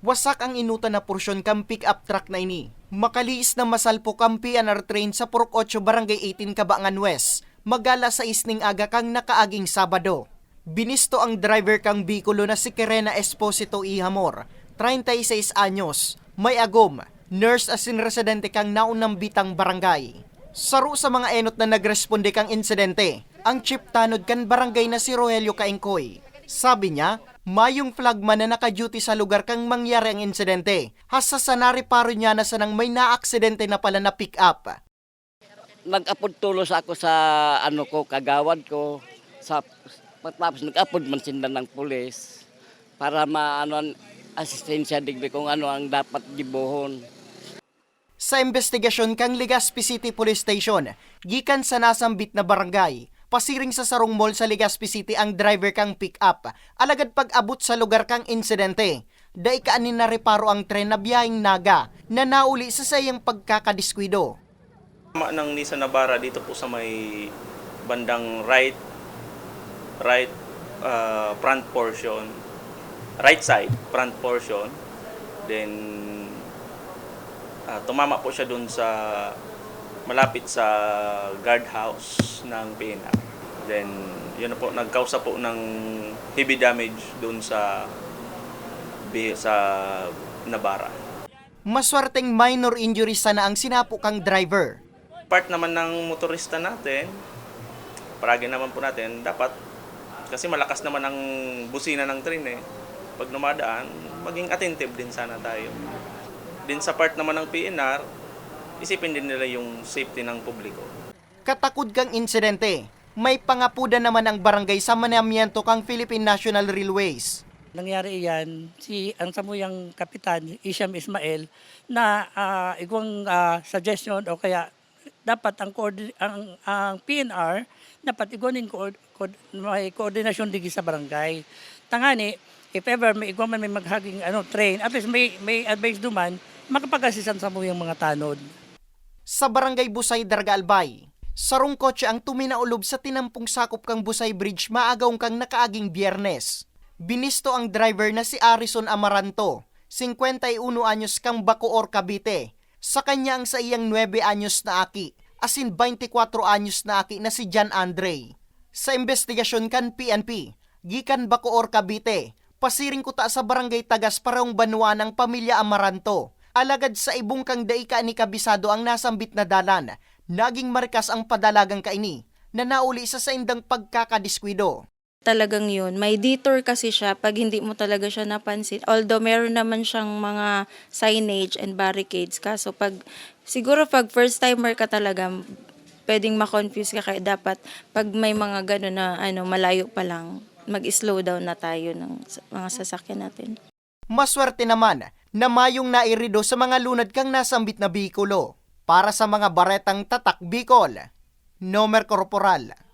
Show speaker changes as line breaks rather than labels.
Wasak ang inuta na porsyon kang pick-up truck na ini. Makaliis na masalpo kang PNR train sa Purok 8 Barangay 18 Cabangan West. Magala sa isning aga kang nakaaging Sabado. Binisto ang driver kang Bicolo na si Kerena Esposito Ihamor, 36 anyos, may agom, nurse asin residente kang naunang bitang barangay. Saro sa mga enot na nagresponde kang insidente, ang chip tanod kan barangay na si Rogelio Kaingkoy. Sabi niya, mayong flagman na naka-duty sa lugar kang mangyari ang insidente. Hasa sa nariparo niya na sanang may na-aksidente na pala na pick up.
nag-apod tulos ako sa ano ko kagawad ko sa tapos nag-apod man sinda ng pulis para maano asistensya digdi kung ano ang dapat gibuhon.
Sa investigasyon kang Legazpi City Police Station, gikan sa nasambit na barangay, pasiring sa Sarong Mall sa Legazpi City ang driver kang pick up, alagad pag-abot sa lugar kang insidente. Dai kaanin na reparo ang tren na biyaheng naga na nauli sa sayang pagkakadiskwido.
Tama ng Nissan Navara dito po sa may bandang right right uh, front portion right side front portion then uh, tumama po siya dun sa malapit sa guardhouse ng PNR then yun na po nagkausa po ng heavy damage dun sa sa Navara
Maswerteng minor injuries sana ang sinapo kang driver.
part naman ng motorista natin, paragi naman po natin, dapat, kasi malakas naman ang busina ng train eh. Pag numadaan, maging attentive din sana tayo. Din sa part naman ng PNR, isipin din nila yung safety ng publiko.
Katakod kang insidente, may pangapuda naman ang barangay sa manamiento kang Philippine National Railways.
Nangyari iyan, si ang samuyang kapitan, Isham Ismail, na ah, igwang ah, suggestion o kaya dapat ang, ang, ang PNR dapat igwanin ko, ko, may koordinasyon digi sa barangay. Tangani, if ever may igwang man may maghaging ano, train, at least may, may advice duman, makapag-asisan sa muyang mga tanod.
Sa barangay Busay, Darga Albay. Sarong kotse ang tuminaulob sa tinampong sakop kang Busay Bridge maagaw kang nakaaging biyernes. Binisto ang driver na si Arison Amaranto, 51 anyos kang Bacoor, Cavite. Sa kanya ang sa iyang 9 anyos na aki, asin 24 anyos na aki na si John Andre. Sa investigasyon kan PNP, gikan Bacoor, Cavite, pasiring kuta sa barangay Tagas Paraong Banwa ng pamilya Amaranto. Alagad sa ibong kang daika ni kabisado ang nasambit na dalan, naging markas ang padalagang kaini na nauli sa saindang pagkakadiskwido.
talagang yun. May detour kasi siya pag hindi mo talaga siya napansin. Although meron naman siyang mga signage and barricades kaso pag siguro pag first timer ka talaga pwedeng ma-confuse ka kaya dapat pag may mga gano'n na ano malayo pa lang mag-slow down na tayo ng mga sasakyan natin.
Maswerte naman na mayong nairido sa mga lunad kang nasambit na bikulo para sa mga baretang tatak Bicol. Nomer Corporal